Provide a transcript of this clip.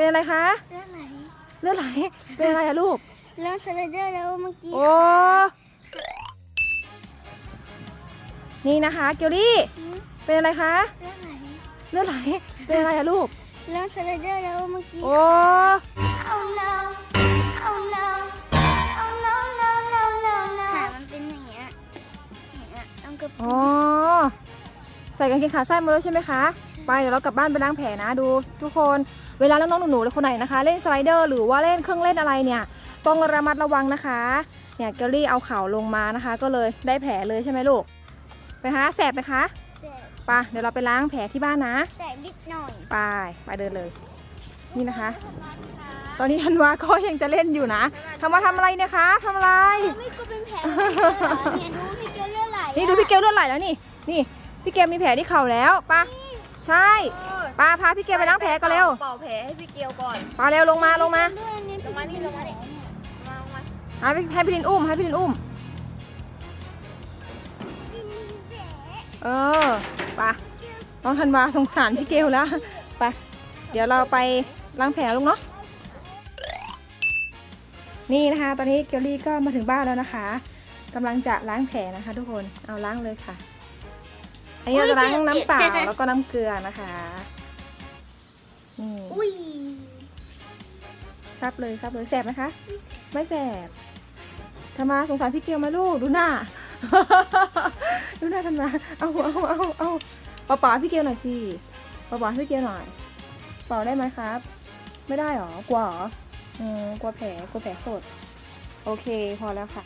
เป็นอะไรคะเรื่องไหนเลือดไหล เป็นอะไรอะลูกเรื่องสไลเดอร์แล้วเมื่อกี้โอ้ นี่นะคะเกลลี่หืมเป็นอะไรคะเรื่องไหนเลือดไหล เป็นอะไรอะลูกเรื่องสไลเดอร์แล้วเมื่อกี้โอ้ Oh no Oh no Oh no no no no no ขามันเป็นอย่างเงี้ยอย่างเงี้ยต้องกระอ๋อใส่กางเกงขาสั้นมาแล้วใช่ไหมคะ ไปเดี๋ยวเรากลับบ้านไปล้างแผลนะดู ทุกคนเวลาน้องๆหนูๆหรือคนไหนนะคะ เล่นสไลเดอร์หรือว่าเล่นเครื่องเล่นอะไรเนี่ยต้องระมัดระวังนะคะเนี่ยเกลลี่เอาเข่าลงมานะคะ ก็เลยได้แผลเลยใช่ไหมลูกไปหาแสบไหมคะแสบไปเดี๋ยวเราไปล้างแผลที่บ้านนะแสบนิดหน่อยไปไปเดินเลย นี่นะคะ ตอนนี้ธันวาก็ยังจะเล่นอยู่นะทำมาทำอะไรเนี่ยคะทำอะไรไม่ก็เป็นแผลเนี่ยดูพี่เกลเลือดไหลนี่ดูพี่เกลเลือดไหลแล้วนี่นี่พี่เกลมีแผลที่เข่าแล้วปะ ใช่ปาพาพี่เกลไปล้างแผลก่อนเร็วเป่าแผลให้พี่เกียวก่อนปาเร็วลงมาลงมาด้วยอันนี้ลงมานี่ลงมานี่มาลงมาให้พี่ให้พี่ลินอุ้มให้พี่ลินอุ้ม เออไปะน้องธันวาสงสารพี่เกลแล้วไปเดี๋ยวเราไปล้างแผลลูกเนาะนี่นะคะ ตอนนี้เกลลี่ก็มาถึงบ้านแล้วนะคะกำลังจะล้างแผลนะคะ ทุกคนเอาล้างเลยค่ะ อันนี้เราจะล้างน้ำเปล่าแล้วก็น้ำเกลือนะคะนี่อุ้ยซับเลยซับเลยแสบไหมคะ ไม่แสบทำไมาสงสารพี่เกลไหมาลูกดูหน้า ดูหน้าทำไมาเอาเอาเอาเอาเป่าเป่าให้พี่เกลหน่อยสิเป่าเป่าให้พี่เกลหน่อย เป่าได้ไหมครับ ไม่ได้หรอกลัวเหรออืมกลัวแผลกลัวแผลสด โอเค พอแล้วค่ะ